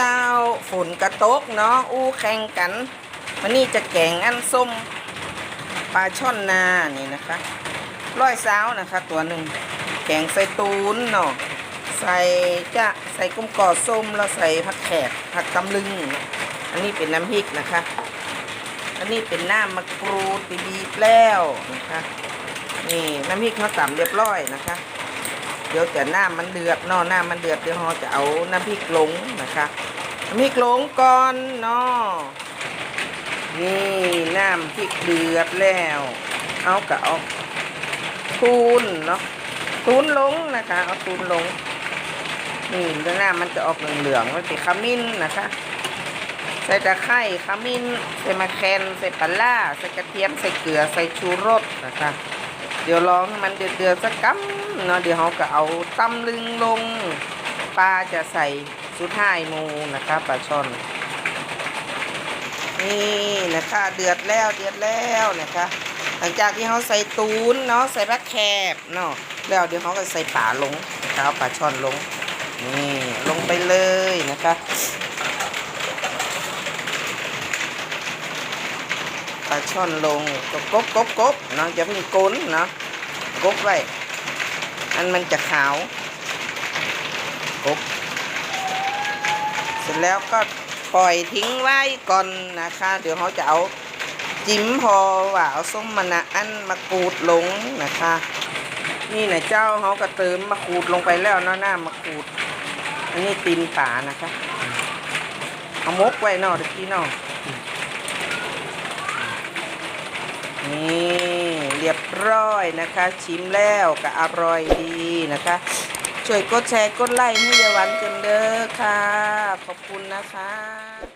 เจ้าฝนกระตกเนาะอู้แข่งกันวันนี้จะแกงอันส้มปลาช่อนนานี่นะคะร้อยสาวนะคะ ตัวหนึ่งแกงใส่ตูนเนาะใส่จะใส่กุ้งกอส้มแล้วใส่ผักแขกผักตำลึง อันนี้เป็นน้ำพริกนะคะ อันนี้เป็นน้ำมะกรูดบีบแล้วนะคะนี่น้ำพริกเขาตำเรียบร้อยนะคะ เดี๋ยวจะน้ำมันเดือดเนาะน้ำมันเดือดเดี๋ยวเราจะเอาน้ำพริกลงนะคะน้ำพริกลงก่อนเนาะนี่น้ำพริกเดือดแล้ว เอากะเอาทูนเนาะทูนลงนะคะเอาทูนลงนี่แล้วน้ำมันจะออกเหลืองๆไว้เป็นขมิ้นนะคะ ใส่ตะไคร้ขมิ้น ใส่มะแคนใส่ปลาล่าใส่กระเทียม ใส่เกลือ ใส่ชูรสนะคะ ดี๋ยวรอให้มันเดือดๆสักกั๊มเนาะเดี๋ยวเราก็เอาตำลึงลงปลาจะใส่สุดท้ายมูนะคะปลาช่อนนี่นะคะเดือดแล้วเดือดแล้วนะคะ หลังจากที่เขาใส่ตูนเนาะใส่ปลาแคบเนาะแล้วเดี๋ยวเขาก็ใส่ปลาลงนะคะเอาปลาช่อนลงนี่ลงไปเลยนะคะ ปลาช่อนลงกบกบกบกบเนาะอย่าเพิ่งก้นเนาะกบไว้อันมันจะขาวกบเสร็จแล้วก็ปล่อยทิ้งไว้ก่อนนะคะ เดี๋ยวเขาจะเอาจิ้มพอว่าเอาส้มมะนาอันมะกรูดลงนะคะ นี่นะเจ้าเขาก็เติมมะกรูดลงไปแล้วเนาะหน้ามะกรูด อันนี้ตีนป่านะคะเอามกไว้นาะเด็กพี่เนาะ นี่เรียบร้อยนะคะ ชิมแล้วก็อร่อยดีนะคะ ช่วยกดแชร์กดไลค์ให้ยายวันกันเด้อค่ะ ขอบคุณนะคะ